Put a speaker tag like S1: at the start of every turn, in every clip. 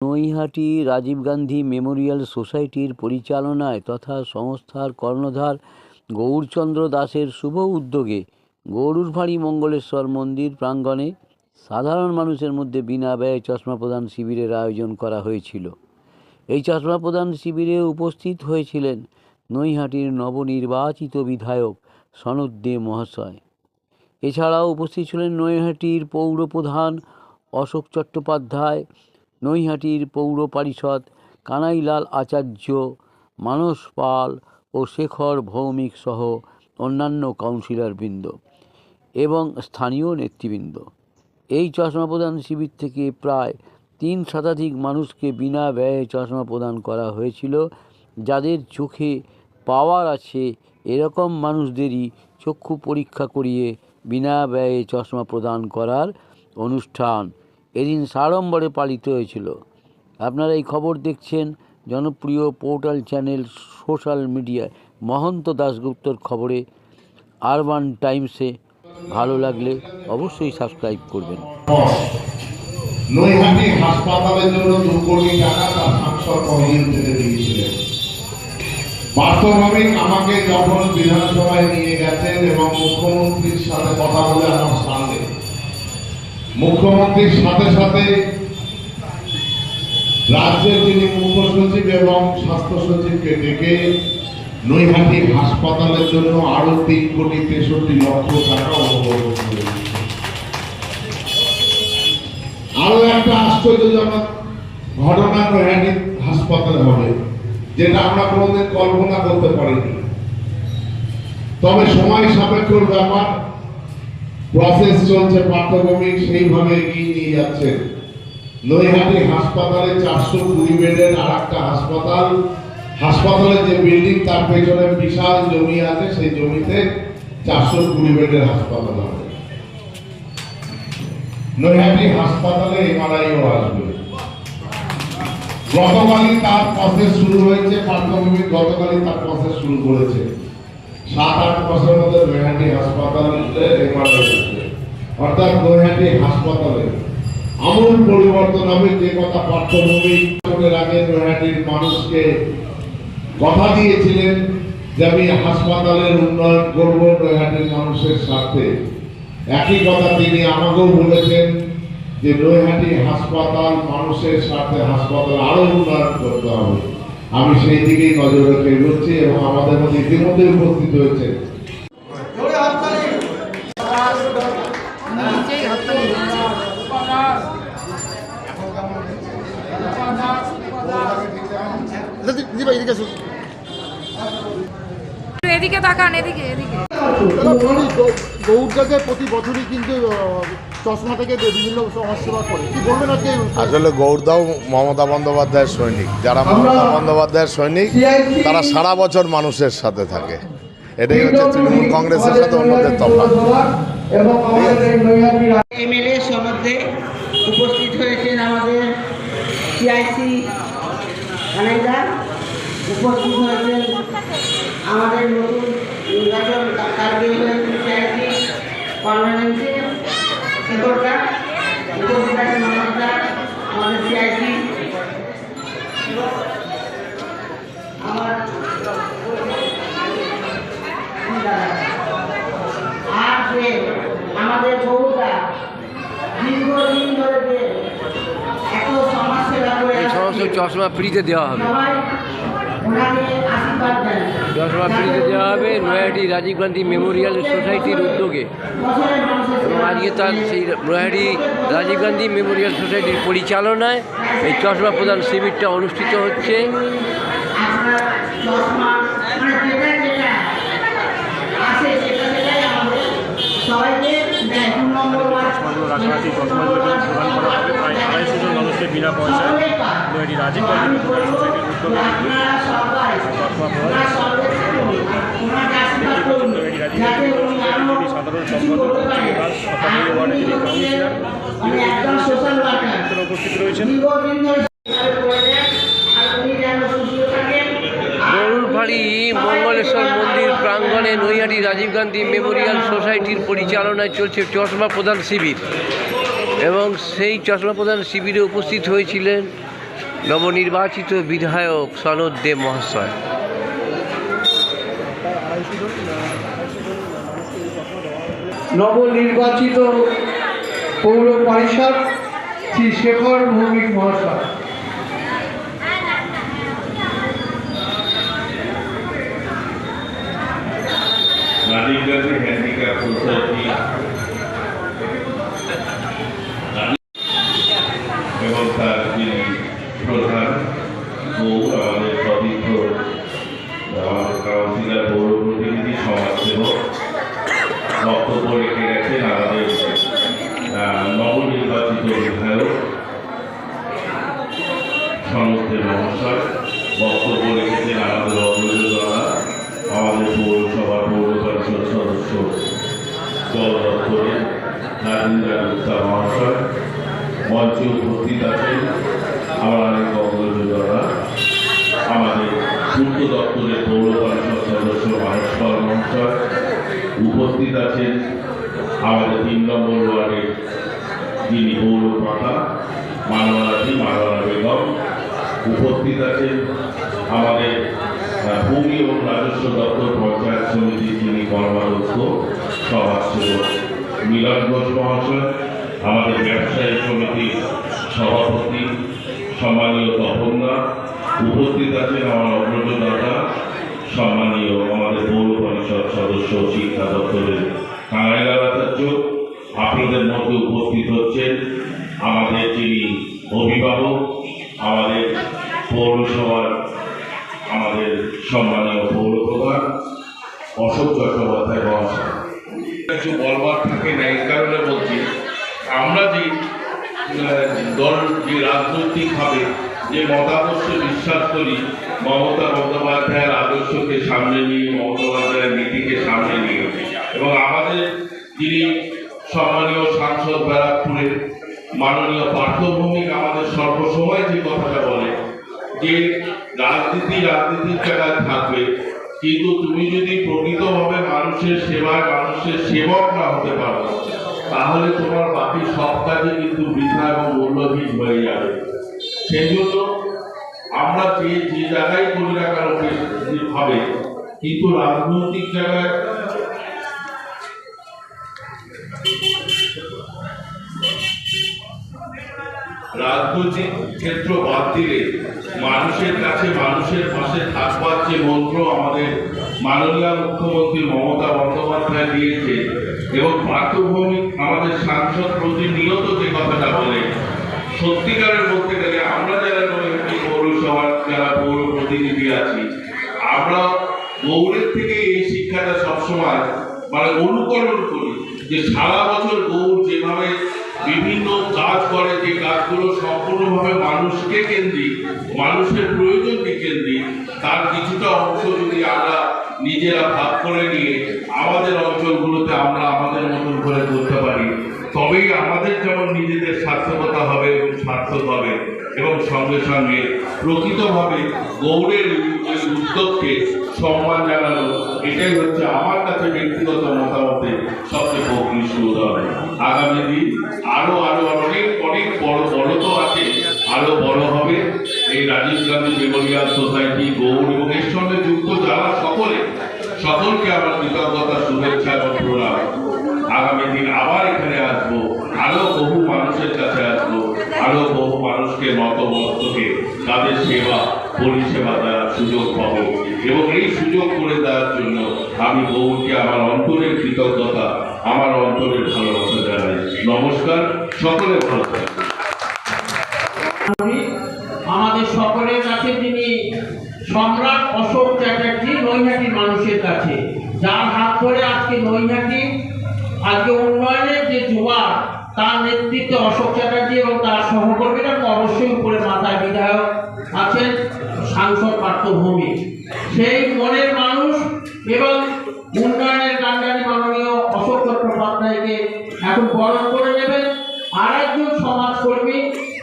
S1: Naihati Rajiv Gandhi Memorial সোসাইটির পরিচালনায় তথা সংস্থার কর্ণধার গৌরচন্দ্র দাসের শুভ উদ্যোগে গরুরভাড়ি মঙ্গলেশ্বর মন্দির প্রাঙ্গণে সাধারণ মানুষের মধ্যে বিনা ব্যয়ে চশমা প্রদান শিবিরের আয়োজন করা হয়েছিল। এই চশমা প্রদান শিবিরে উপস্থিত হয়েছিলেন নৈহাটির নবনির্বাচিত বিধায়ক সনদ দে মহাশয়। এছাড়াও উপস্থিত ছিলেন নৈহাটির পৌর প্রধান অশোক চট্টোপাধ্যায় নৈহাটির পৌর পরিষদ, কানাইলাল আচার্য, মানস পাল ও শেখর ভৌমিক সহ অন্যান্য কাউন্সিলরবৃন্দ এবং স্থানীয় নেতৃবৃন্দ। এই চশমা প্রদান শিবির থেকে প্রায় তিন শতাধিক মানুষকে বিনা ব্যয়ে চশমা প্রদান করা হয়েছিল। যাদের চোখে পাওয়ার আছে, এরকম মানুষদেরই চক্ষু পরীক্ষা করিয়ে বিনা ব্যয়ে চশমা প্রদান করার অনুষ্ঠান এদিন সাড়ম্বরে পালিত হয়েছিল। আপনারা এই খবর দেখছেন জনপ্রিয় পোর্টাল চ্যানেল সোশ্যাল মিডিয়ায় মহন্ত দাশগুপ্তর খবরে। আরবান টাইমসে ভালো লাগলে অবশ্যই সাবস্ক্রাইব করবেন।
S2: নৈহাটি হাসপাতালের আমাকে যখন বিধানসভায় নিয়ে গেছেন এবং মুখ্যমন্ত্রীর সাথে কথা বলে আমার মুখ্যমন্ত্রীর সাথে সাথে রাজ্যের যিনি মুখ্য সচিব এবং স্বাস্থ্য সচিবকে ডেকে নৈহাটি হাসপাতালের জন্য আরও তিন কোটি তেষট্টি লক্ষ টাকা করেছে। আরও একটা আশ্চর্যজনক ঘটনা নৈহাটি হাসপাতালে হবে, যেটা আমরা কোনোদিন কল্পনা করতে পারিনি। তবে সময় সাপেক্ষর ব্যাপার প্রসেস চলছে পাঠ্যক্রমিক সেইভাবে এগিয়ে নিয়ে যাচ্ছে। নৈহাটি হাসপাতালে চারশো কুড়ি বেডের আর একটা হাসপাতাল হাসপাতালের যে বিল্ডিং তার পেছনে বিশাল জমি আছে, সেই জমিতে চারশো কুড়ি বেডের হাসপাতাল হবে। নৈহাটি হাসপাতালে এমআরআইও আসবে। গতকালই তার প্রসেস শুরু হয়েছে পার্থভূমি গতকালই তার প্রসেস শুরু করেছে। সাত আট মাসের মধ্যে নৈহাটি হাসপাতালে এমআরআই আসবে অর্থাৎ নৈহাটি হাসপাতালে আমূল পরিবর্তন হবে, যে কথা পার্থভূমি আগে নৈহাটির মানুষকে কথা দিয়েছিলেন যে আমি হাসপাতালের উন্নয়ন করব নৈহাটির মানুষের স্বার্থে। একই কথা তিনি আমাকেও বলেছেন যে নৈহাটি হাসপাতাল মানুষের স্বার্থে হাসপাতাল আরও উন্নয়ন করতে হবে। আমি সেই দিকেই নজর রেখে এগোচ্ছি এবং আমাদের মধ্যে ইতিমধ্যে উপস্থিত হয়েছে
S3: এদিকে
S4: তাকান এদিকে এদিকে
S3: গৌরদাকে প্রতি বছরই কিন্তু চশমা থেকে বিভিন্ন সমাজসেবা করে কি বলবেন আজকে
S5: আসলে গৌরদাও মমতা বন্দ্যোপাধ্যায়ের সৈনিক। যারা মমতা বন্দ্যোপাধ্যায়ের সৈনিক তারা সারা বছর মানুষের সাথে থাকে। এটাই হচ্ছে তৃণমূল কংগ্রেসের সাথে অন্যদের তফাৎ।
S6: এমএলএ সনদে উপস্থিত হয়েছেন আমাদের সিআইসি ম্যানেজার উপস্থিত হয়েছেন আমাদের নতুন নির্বাচন টার্গেট হয়েছে সিআইসি পার্মানেন্টে শিকড়টা উপস্থিত আমাদের সিআইসি আমার আর যে আমাদের বউটা দীর্ঘদিন ধরে যে এত সমাজসেবা করে
S1: এই সমস্ত
S6: আসছে,
S1: চশমা ফ্রিতে দেওয়া হবে। চশমা ফ্রিতে দেওয়া হবে নৈহাটি রাজীব গান্ধী মেমোরিয়াল সোসাইটির উদ্যোগে। এবং আজকে তার সেই নৈহাটি রাজীব গান্ধী মেমোরিয়াল সোসাইটির পরিচালনায় এই চশমা প্রদান শিবিরটা অনুষ্ঠিত হচ্ছে।
S7: বিনা রাজীব গান্ধী মেমোরিয়াল সোসাইটির উদ্যোগে।
S1: মঙ্গলেশ্বর মন্দির প্রাঙ্গণে নৈহাটি রাজীব গান্ধী মেমোরিয়াল সোসাইটির পরিচালনায় চলছে চশমা প্রধান শিবির। এবং সেই চশমা প্রধান শিবিরে উপস্থিত হয়েছিলেন নবনির্বাচিত বিধায়ক সনদ দেব মহাশয়।
S8: নবনির্বাচিত পৌর পরিষদ শ্রী শেখর ভৌমিক মহাশয়।
S9: গান্ধী হ্যান্ডিক্যাপ সোসাইটি মঞ্চে উপস্থিত আছেন আমার অনেক অগ্রজ দ্বারা আমাদের পূর্ত দপ্তরের পৌর পরিষদ সদস্য মহাশয় উপস্থিত আছেন আমাদের তিন নম্বর ওয়ার্ডের যিনি পৌর পাতা মানবারাজি মানবারা বেগম উপস্থিত আছেন আমাদের ভূমি এবং রাজস্ব দপ্তর পঞ্চায়েত সমিতির যিনি কর্মাধ্যক্ষ সমাজসেবক মিলন ঘোষ মহাশয়। আমাদের ব্যবসায়ী সমিতির সভাপতি, সম্মানীয় তপনদা, উপস্থিত আছেন আমার অগ্রজ দাদা সম্মানীয় আমাদের পৌর পরিষদ সদস্য শিক্ষা দপ্তরের কাঙ্গাইলা আচার্য আপনাদের মধ্যে উপস্থিত হচ্ছেন আমাদের যিনি অভিভাবক, আমাদের পৌরসভার আমাদের সম্মানীয় পৌর প্রধান, অশোক চট্টোপাধ্যায় মহাশয়। কিছু বলবার থাকে না, এই কারণে আমরা যে দল, যে রাজনৈতিকভাবে যে মতাদর্শে বিশ্বাস করি, মমতা বন্দ্যোপাধ্যায়ের আদর্শকে সামনে নিয়ে, মমতা বন্দ্যোপাধ্যায়ের নীতিকে সামনে নিয়ে, এবং আমাদের যিনি সম্মানীয় সাংসদ ব্যারাকপুরের মাননীয় পার্থভৌমিক আমাদের সর্বসময় যে কথাটা বলে, যে রাজনীতি রাজনীতির জায়গায় থাকবে, কিন্তু তুমি যদি প্রকৃতভাবে মানুষের সেবায়, মানুষের সেবক না হতে পারো তাহলে তোমার বাকি সব কাজে কিন্তু বৃথা এবং মূল্যহীন হয়ে যাবে। সেই জন্য আমরা যে যে জায়গায় করি না কেন হবে কিন্তু রাজনৈতিক জায়গায় রাজনৈতিক ক্ষেত্র বাদ দিলে মানুষের কাছে মানুষের পাশে থাকবার যে মন্ত্র আমাদের মাননীয় মুখ্যমন্ত্রী মমতা বন্দ্যোপাধ্যায় দিয়েছে এবং পার্থভৌমিক আমাদের সাংসদ প্রতিনিয়ত যে কথাটা বলে, সত্যিকারের বলতে গেলে আমরা যারা পৌরসভার যারা পৌর প্রতিনিধি আছি, আমরা গৌড়ের থেকে এই শিক্ষাটা সবসময় মানে অনুকরণ করি যে সারা বছর গৌর যেভাবে বিভিন্ন কাজ করে, যে কাজগুলো সম্পূর্ণভাবে মানুষকে কেন্দ্রিক, মানুষের প্রয়োজনকে কেন্দ্রিক, তার কিছুটা অংশ যদি আমরা নিজেরা ভাগ করে নিয়ে আমাদের অঞ্চলগুলোতে আমরা আমাদের মতন করে করতে পারি। তবেই আমাদের যেমন নিজেদের সার্থকতা হবে এবং সার্থক হবে এবং সঙ্গে সঙ্গে প্রকৃতভাবে গৌড়ের এই উদ্যোগকে সম্মান জানানো, এটাই হচ্ছে আমার কাছে ব্যক্তিগত মতামতে সবচেয়ে প্রকৃষ্ট উদাহরণ। আগামী দিন আরও আরও অনেক অনেক বড় বড় তো আছে। আরও বড় হবে। এই রাজীব গান্ধী মেমোরিয়াল সোসাইটি, গৌড় এবং এর সঙ্গে যুক্ত যারা সকলে, সকলকে আমার কৃতজ্ঞতা, শুভেচ্ছা এবং প্রণাম। আগামী দিন আবার এখানে আসব, আরও বহু মানুষের কাছে আসব, আরও বহু মানুষকে নতমস্তকে তাদের সেবা, পরিষেবা দেওয়ার সুযোগ পাবো এবং এই সুযোগ করে দেওয়ার জন্য আমি বহুকে আমার অন্তরের কৃতজ্ঞতা, আমার অন্তরের ভালোবাসা জানাই। নমস্কার, সকলে ভালো
S8: আমাদের সকলের কাছে তিনি সম্রাট অশোক চ্যাটার্জি নৈহাটির মানুষের কাছে। যার হাত ধরে আজকে নৈহাটি, আজকে উন্নয়নের যে জোয়ার, তার নেতৃত্বে অশোক চ্যাটার্জি এবং তার সহকর্মীরা এবং অবশ্যই উপরে মাথায় বিধায়ক আছেন, সাংসদ পার্থভূমি। সেই মনের মানুষ এবং উন্নয়নের কাণ্ডারি মাননীয় অশোক চট্টোপাধ্যায়কে এখন বরণ করে নেবেন। আর একজন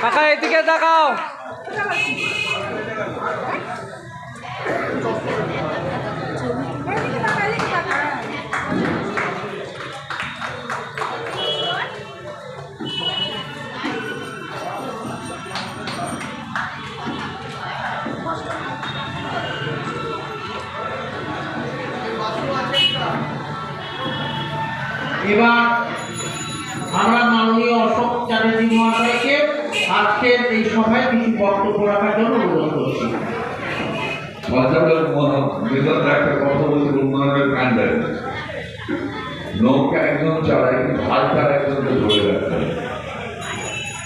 S10: Pakai tiket kau.
S8: এবার আমরা মাননীয় অশোক চ্যাটার্জি মহাশয়কে আজকের এই সভায় কিছু বক্তব্য রাখার জন্য অনুরোধ করছি।
S11: একটা নৌকা একজন চালায় কিন্তু ধরে রাখতে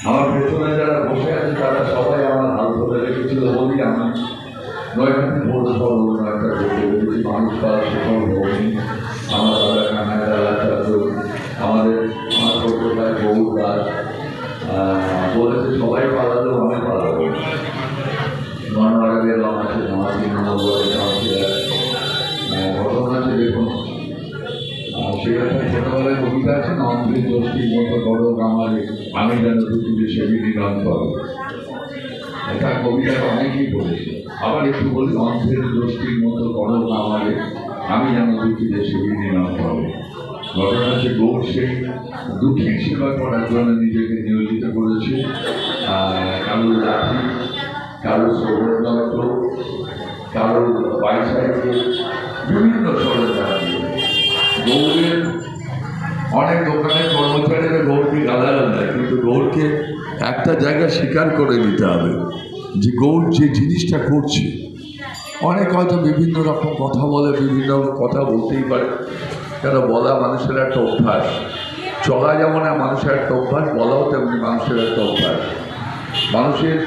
S11: আমার পেছনে যারা বসে আছে, তারা সবাই আমার হাল ধরে রেখেছিল বলি আমি নয়খানে পৌরসভা উন্নয়নটা করতে মানুষ আমি যেন পৃথিবী সেবী নিরন্তর ঘটনা হচ্ছে গৌর সেই দুঃখীর সেবা করার জন্য নিজেকে নিয়োজিত করেছে। আহ, কারোর লাঠি কারোর সৌরযন্ত্র কারোর বাইসাইকেল বিভিন্ন দিয়ে গৌরের অনেক দোকানের কর্মচারীরা গৌরকে গালাগাল দেয় কিন্তু গৌরকে একটা জায়গা স্বীকার করে নিতে হবে যে গৌর যে জিনিসটা করছে অনেক হয়তো বিভিন্ন রকম কথা বলে বিভিন্ন কথা বলতেই পারে। কেন বলা মানুষের একটা অভ্যাস। চলা যেমন মানুষের একটা অভ্যাস বলাও তেমনি মানুষের একটা অভ্যাস। মানুষের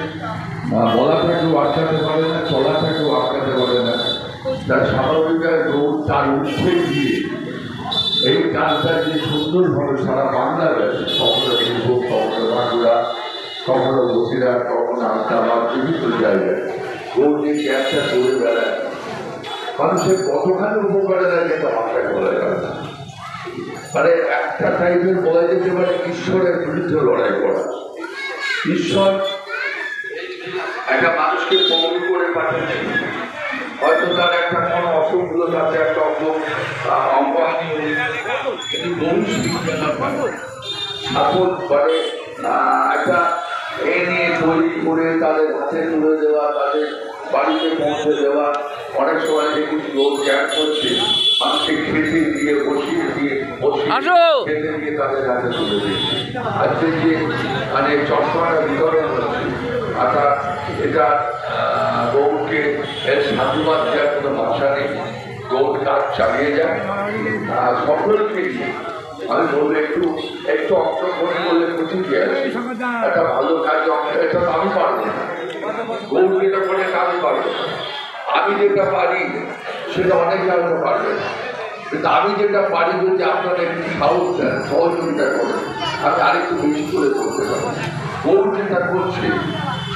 S11: আহ, বলাটাকেও আটকাতে পারে না চলাটাকেও আটকাতে পারে না। তার স্বাভাবিক গৌর তার উঠে গিয়ে এই কাজটা যে সুন্দরভাবে সারা বাংলাদেশ কখনো বীরভূম কখনো বাঁকুড়া কখনো বসিরহাট কখনো আহমেদাবাদ বিভিন্ন জায়গায় গৌর যে ক্যাবটা করে বেড়ায়, মানুষের কতখানি উপকারে লাগে বলা যাবে না। মানে একটা টাইপের বলা যেতে পারে ঈশ্বরের বিরুদ্ধে লড়াই করা। ঈশ্বর একটা মানুষকে পঙ্গ করে পাঠাচ্ছে হয়তো তার একটা কোনো অসুখগুলো তাতে একটা অঙ্গ অঙ্গহানি। কিন্তু বংশ বিজ্ঞান সাপোর্ট করে একটা এ নিয়ে তৈরি করে তাদের হাতে তুলে দেওয়া, তাদের বাড়িতে পৌঁছে দেওয়া অনেক সময় দেখি লোক ক্যাম্প করছে মানুষকে খেতে দিয়ে বসিয়ে দিয়ে বসিয়ে খেতে দিয়ে তাদের হাতে তুলে দিচ্ছে আজকে যে মানে চশমাটা বিতরণ হচ্ছে অর্থাৎ এটা গৌরকে এর সাধুবাদ দেওয়ার কোনো ভাষা নেই। গৌর কাজ চালিয়ে যায় আর সকলকে নিয়ে আমি বলব একটু একটু অংশগ্রহণ করলে খুশি কি আছে একটা ভালো কাজ অংশ এটা তো আমি পারব না। গৌর যেটা করে তা আমি পারব না আমি যেটা পারি, সেটা অনেকে হয়তো পারবে। কিন্তু আমি যেটা পারি যদি আপনারা একটু সাহস দেন, সহযোগিতা করেন। আমি আরেকটু বেশি করে করতে পারি বউ যেটা করছে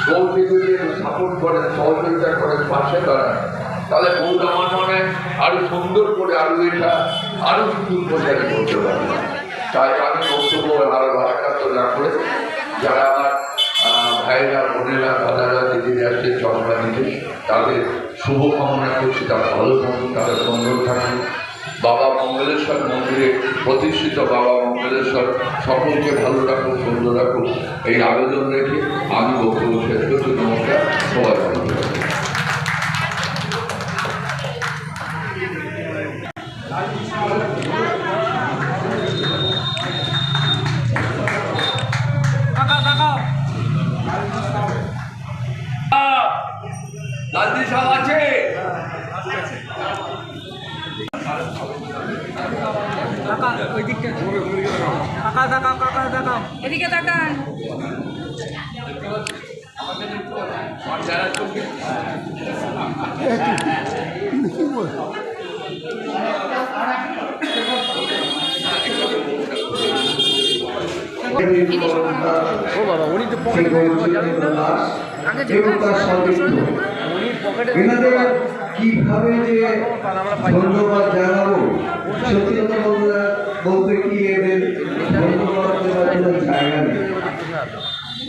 S11: গৌরকে যদি সাপোর্ট করেন, সহযোগিতা করেন, পাশে দাঁড়ান, তাহলে গৌর আমার মনে আরও সুন্দর করে, আরও এটা, আরও সুন্দর প্রচারে করতে পারবে। তাই আমি বক্তব্য আরও না করে যারা আমার ভাইয়েরা বোনেরা, দাদারা, দিদিরা আসছে চশমা দিতে, তাদের শুভকামনা করছি, তারা ভালো থাকুন তাদের সুন্দর থাকুন বাবা মঙ্গলেশ্বর মন্দিরে প্রতিষ্ঠিত বাবা মঙ্গলেশ্বর সকলকে ভালো রাখুন সুন্দর রাখুন এই আবেদন রেখে আমি বক্তব্য শেষ করছি। নমস্কার, সবাই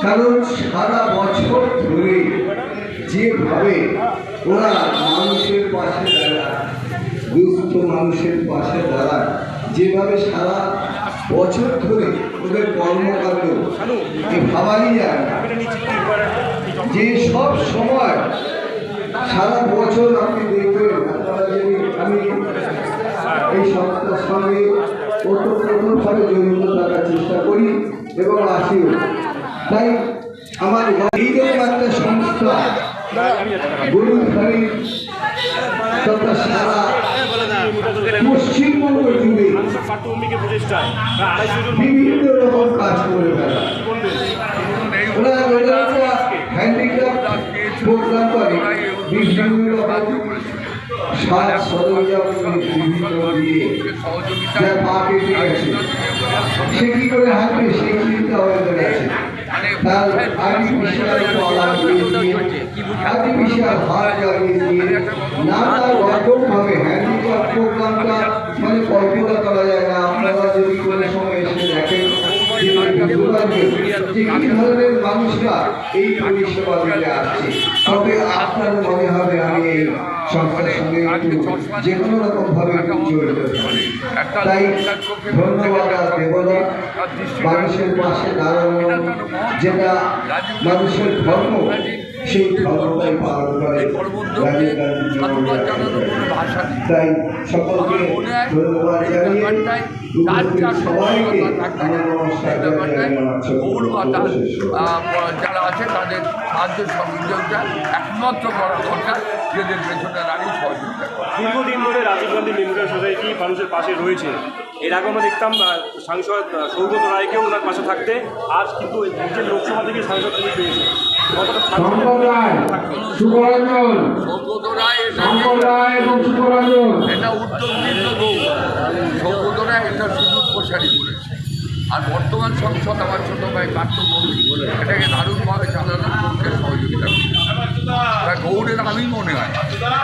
S12: কারণ সারা বছর ধরে যেভাবে ওরা মানুষের পাশে দাঁড়ায় মানুষের পাশে দাঁড়ায়, যেভাবে সারা বছর ধরে ওদের কর্মকাণ্ড ভাবাই যায় যে সব সময় সারা বছর আপনি দেখবেন আমি এই সংস্থার সঙ্গে ওতপ্রোতভাবে জড়িত থাকার চেষ্টা করি। এবং আসিও তাই আমার এইরকম একটা সংস্থা গরুখালি তথা সারা পশ্চিমবঙ্গ জুড়ে বিভিন্ন রকম কাজ করে ওরা হ্যান্ডিক্রাফট বিভিন্ন রকম সাজ সরঞ্জাম বিভিন্ন দিয়ে যা পা কেটে সে কি করে হাঁটবে? সেই চিন্তা হয়ে ধরনের মানুষরা এই পরিষেবা দিতে আসছে, তবে আপনার মনে হবে আমি এই সংস্থার সঙ্গে একটু যে কোনো রকম ভাবে একটু জড়িত থাকি। তাই ধন্যবাদ আর দেব না। মানুষের পাশে দাঁড়ানো যেটা মানুষের ধর্ম। সেই ধর্মটাই পালন করে রাজীব গান্ধী তাই সকলকে ধন্যবাদ জানিয়ে সবাইকে আমার নমস্কার।
S11: যারা আছে তাদের সাহায্য সহযোগিতা একমাত্র করা দরকার। যেদের পেছনে দাঁড়িয়ে সহযোগিতা
S7: দীর্ঘদিন ধরে রাজীব গান্ধী মেমোরিয়াল সোসাইটি মানুষের পাশে রয়েছে। এর আগে আমরা দেখতাম সাংসদ সৌগত রায়কেও ওনার পাশে থাকতে। আজ কিন্তু এই নিজের লোকসভা থেকে সাংসদ তিনি পেয়েছে কতটা
S12: শঙ্কর রায় সুবরঞ্জন
S11: সৌগত রায় এটা উত্তর এটা সুযোগ প্রসারী করেছে। আর বর্তমান সংসদ আমার ছোট ভাই কার্যমন্ত্রী এটাকে দারুণভাবে চালানোর পক্ষে সহযোগিতা করছে। তা গৌড়ের আমি মনে হয়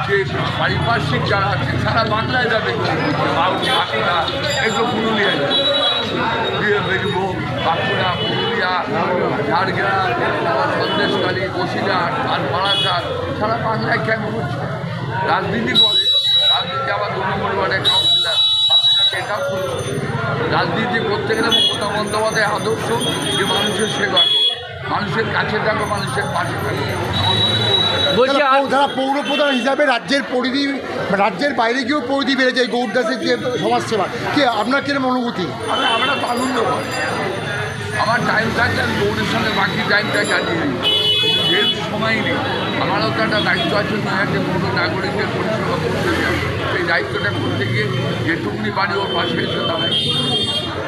S11: যে পারিপার্শ্বিক যারা আছে, সারা বাংলায় যাবে বাঁকুড়া, এগুলো পুরুলিয়ায় যাবে। দিয়ে বাঁকুড়া, পুরুলিয়া, ঝাড়গ্রাম সন্দেশকালী বসিরহাট আর বারাসাত সারা বাংলায় কেন হচ্ছে? রাজনীতি করে, রাজনীতি আবার দু নম্বর ওয়ার্ডে কাউন্সিলার। এটাও করছে রাজনীতি করতে গেলে মমতা বন্দ্যোপাধ্যায় আদর্শ, যে মানুষের সেবা। মানুষের কাছে থাকো মানুষের পাশে থাকো আমার মনে হয়
S13: বলছি আর
S3: যারা পৌর প্রধান হিসাবে রাজ্যের পরিধি রাজ্যের বাইরে গিয়েও পরিধি বেড়ে যায় গৌরদাসের যে সমাজসেবা। কি আপনার কিরম অনুভূতি?
S11: আমি আমরা তো আনন্দ আমার টাইম থাকলে আমি দৌড়ের সঙ্গে বাকি টাইমটা কাটিয়ে দিই যেহেতু সময় নেই। আমারও তো একটা দায়িত্ব আছে নয়াকে কোনো নাগরিকের পরিষেবা করতে সেই দায়িত্বটা করতে গিয়ে যেটুকুনি বাড়ি ওর পাশে এসে দাঁড়াই।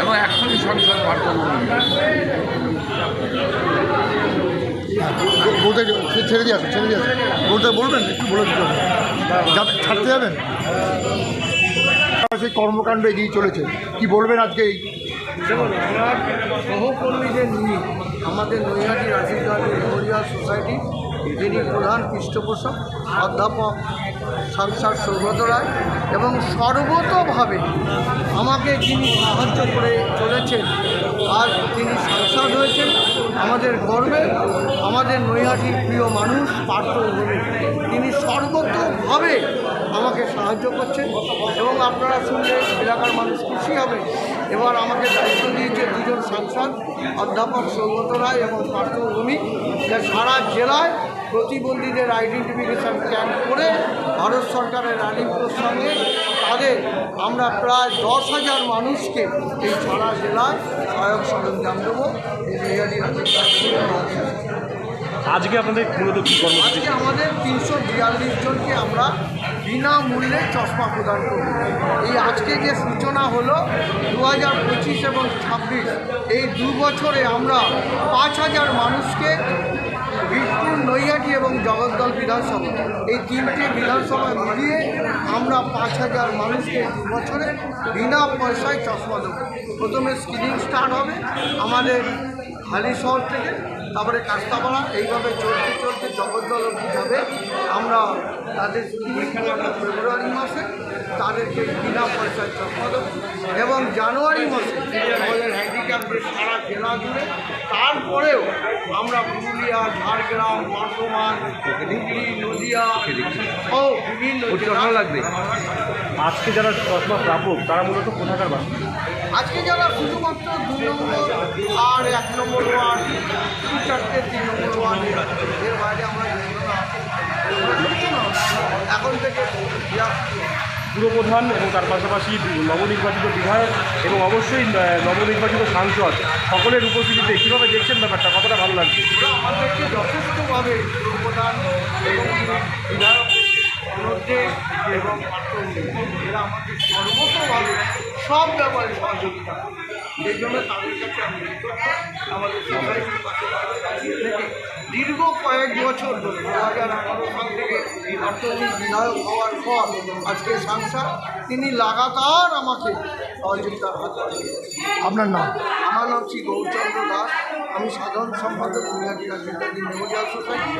S11: এবং এখনই সংসার পার করব।
S3: বলতে ছেড়ে দিয়ে আসুন, ছেড়ে দিয়ে আসুন। বলতে বলবেন, একটু বলে দিতে হবে। ছাড়তে যাবেন? সেই কর্মকাণ্ড এগিয়ে চলেছে। কি বলবেন আজকে এই?
S10: দেখুন, আমার সহকর্মীদের নিয়ে আমাদের নৈহাটি রাজীব গান্ধী মেমোরিয়াল সোসাইটি, যিনি প্রধান পৃষ্ঠপোষক, অধ্যাপক সাংসদ সৌগত রায় এবং সর্বতভাবে আমাকে যিনি সাহায্য করে চলেছেন, আর তিনি সাংসদ হয়েছেন, আমাদের গর্বে, আমাদের নৈহাটির প্রিয় মানুষ, পার্থ ভূমি তিনি সর্বতভাবে আমাকে সাহায্য করছেন এবং আপনারা শুনলে এলাকার মানুষ খুশি হবে। এবার আমাকে দায়িত্ব দিয়েছে দুজন সাংসদ, অধ্যাপক সৌগত রায় এবং পার্থ ভূমি যা সারা জেলায় প্রতিবন্ধীদের আইডেন্টিফিকেশান ক্যাম্প করে ভারত সরকারের রানিংপুর সঙ্গে তাদের আমরা প্রায় দশ হাজার মানুষকে এই সারা জেলায় সহায়ক সরঞ্জাম দেবো।
S7: আজকে আপনাদের মূলত কী কর্মসূচি?
S10: আজকে আমাদের তিনশো বিয়াল্লিশ জনকে আমরা বিনামূল্যে চশমা প্রদান করব। এই আজকে যে সূচনা হলো দু হাজার পঁচিশ এবং ছাব্বিশ এই দু বছরে আমরা পাঁচ হাজার মানুষকে নৈহাটি এবং জগদ্দল বিধানসভা। এই তিনটে বিধানসভা মিলিয়ে আমরা পাঁচ হাজার মানুষকে দু বছরে বিনা পয়সায় চশমা দেবো। প্রথমে স্ক্রিনিং স্টার্ট হবে আমাদের হালি শহর থেকে, তারপরে কাস্তাপাড়া, এইভাবে চলতে চলতে জগদ্দল অবধি যাবে। আমরা তাদের ফেব্রুয়ারি মাসে তাদেরকে বিনা পয়সায় চশমা দেবো। এবং জানুয়ারি মাসে আমাদের হ্যান্ডিক্যাপদের সারা জেলা জুড়ে তারপরেও আমরা পুরুলিয়া ঝাড়গ্রাম বর্ধমান হুগলি নদিয়া ও বিভিন্ন জেলা-
S7: লাগবে। আজকে যারা চশমা প্রাপক তারা মূলত কোথাকার বাসিন্দা
S10: আজকে যারা শুধুমাত্র দু নম্বর আর এক নম্বর ওয়ার্ড দু চারটে তিন নম্বর ওয়ার্ড এর বাইরে আমরা এখন থেকে
S7: পুরপ্রধান এবং তার পাশাপাশি নবনির্বাচিত বিধায়ক এবং অবশ্যই নবনির্বাচিত সাংসদ, সকলের উপস্থিতিতে কীভাবে দেখছেন ব্যাপারটা? কতটা ভালো লাগছে?
S10: আমাদেরকে যথেষ্টভাবে এবং বিধায়ক এবং এরা আমাদের সব ব্যাপারে সহযোগিতা জন্য তাদের কাছে আমাদের সোসাইটির পাশে দাঁড়িয়ে থেকে দীর্ঘ কয়েক বছর ধরে দু হাজার আঠারো সাল থেকে পার্থক্য বিধায়ক হওয়ার পর আজকে সাংসদ তিনি লাগাতার আমাকে সহযোগিতার হাত
S3: আপনার নাম?
S10: আমার নাম শ্রী গৌরচন্দ্র দাস। আমি সাধারণ সম্পাদক নৈহাটি রাজনীতি মেমোরিয়াল সোসাইটি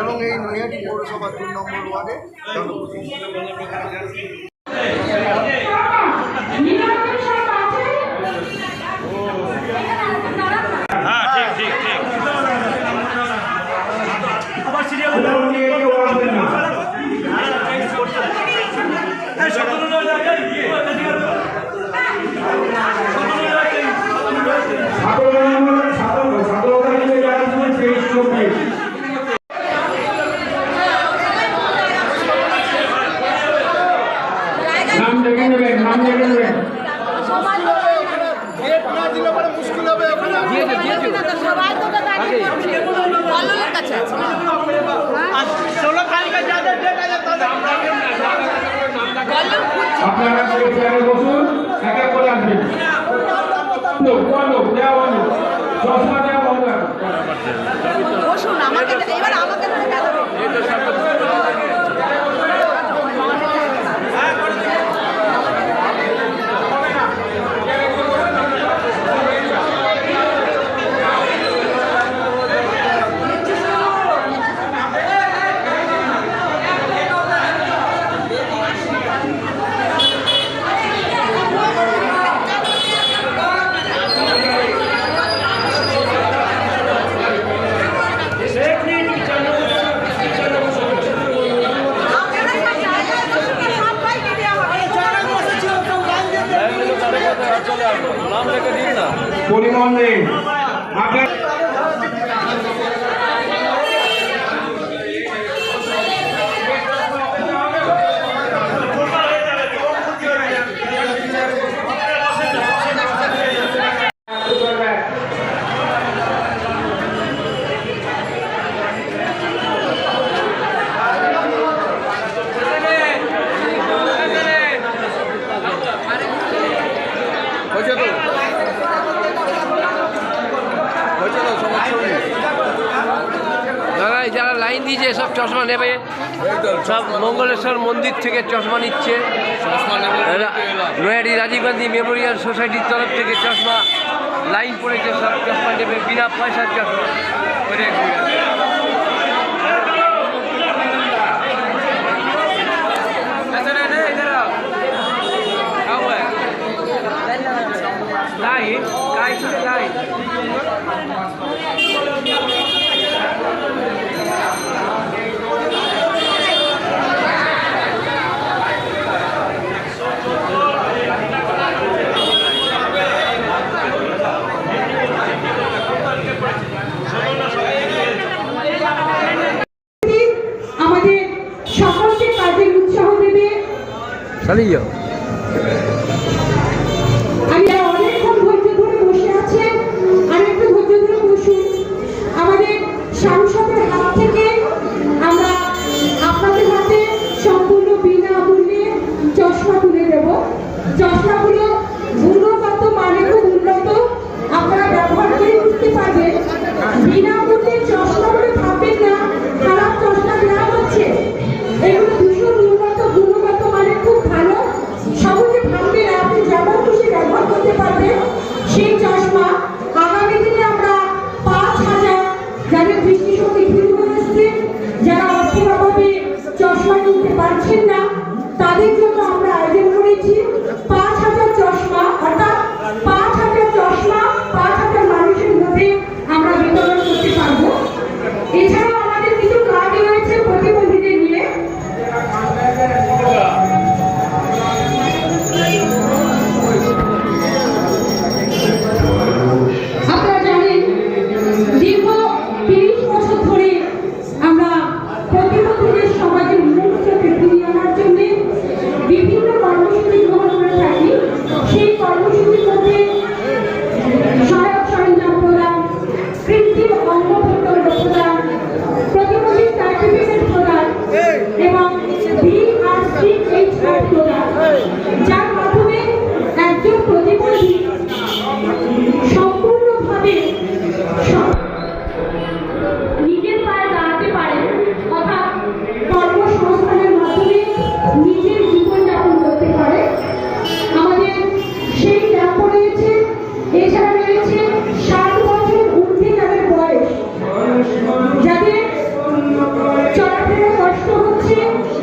S10: এবং এই নৈহাটি পৌরসভার দুই নম্বর ওয়ার্ডে জনপ্রতিনিধি।
S7: হ্যাঁ ঠিক ঠিক ঠিক। আবার সিরিয়াল
S12: নাম দেখে নেবেন নাম দেখে নেবেন
S4: কল্লোলের কাছে আছে।
S12: আপনারা চেয়ারে বসুন এক এক করে আসবেন। লোক, লোক। চশমা দেওয়া বন্ধ।
S4: বসুন আমাকে এবার আমাকে ধরে গেল
S12: পরিমাণ নেই। আপনার
S13: দাদা এই যারা লাইন দিয়েছে সব চশমা নেবে। সব মঙ্গলেশ্বর মন্দির থেকে চশমা নিচ্ছে। নয়াডি রাজীব গান্ধী মেমোরিয়াল সোসাইটির তরফ থেকে চশমা লাইন পড়েছে, সব চশমা নেবে, বিনা পয়সার চশমা। চালিয়ে যাও
S14: আমি কষ্ট হচ্ছে